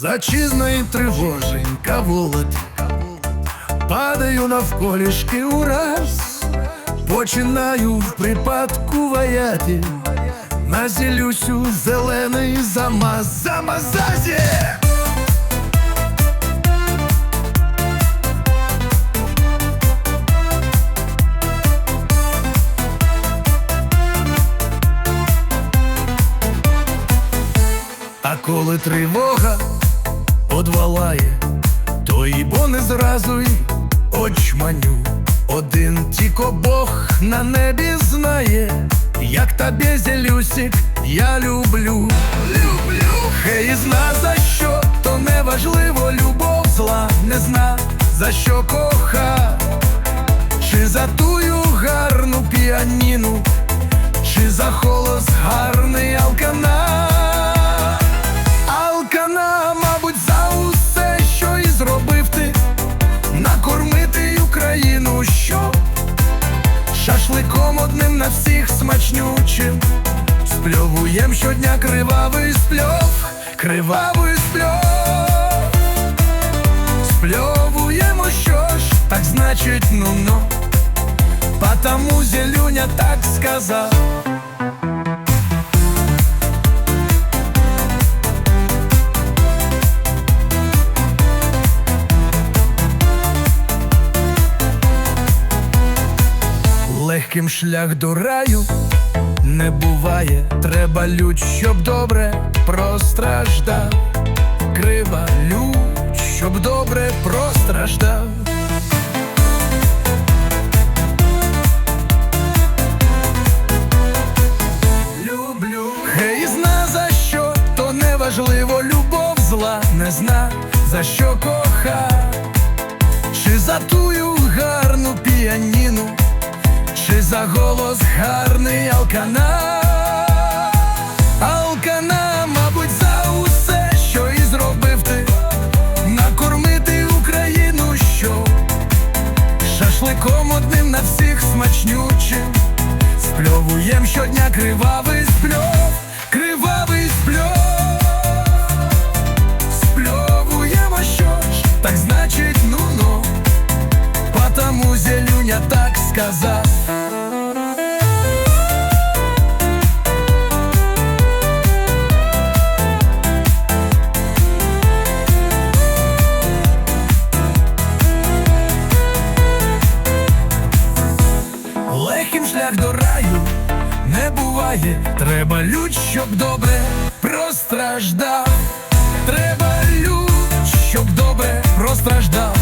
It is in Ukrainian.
Зачизна тривоженька володі, падаю навколішки ураз, починаю в припадку ваяти, на зілюсю зелений замаз, замазазі! А коли тривога одвалає, то і бо не зразу й очманю. Один тільки Бог на небі знає, як тебе зелюсік я люблю. Люблю, хай і зна за що, то не важливо, любов зла не зна за що коха, чи за тую гарну піаніну, шашликом одним на всіх смачнючим, спльовуєм щодня кривавий спльов, кривавий спльов, спльовуємо, що ж, так значить, ну-ну, потому зелюня так сказав. Легким шлях до раю не буває, треба лють, щоб добре простраждав. Крива лють, щоб добре простраждав. Люблю, хай зна за що, то не важливо, любов зла не зна. За що коха, чи за тую гарну піаніну чи за голос гарний алкана, алкана, мабуть, за усе, що і зробив ти, накормити Україну, що шашликом одним на всіх смачнючим, спльовуєм щодня кривавий спльов, кривавий спльов, спльовуємо що ж, так значить, ну ну. Потому зелюня так сказав шлях до раю не буває, треба лють, щоб добре простраждав, треба лють, щоб добре простраждав.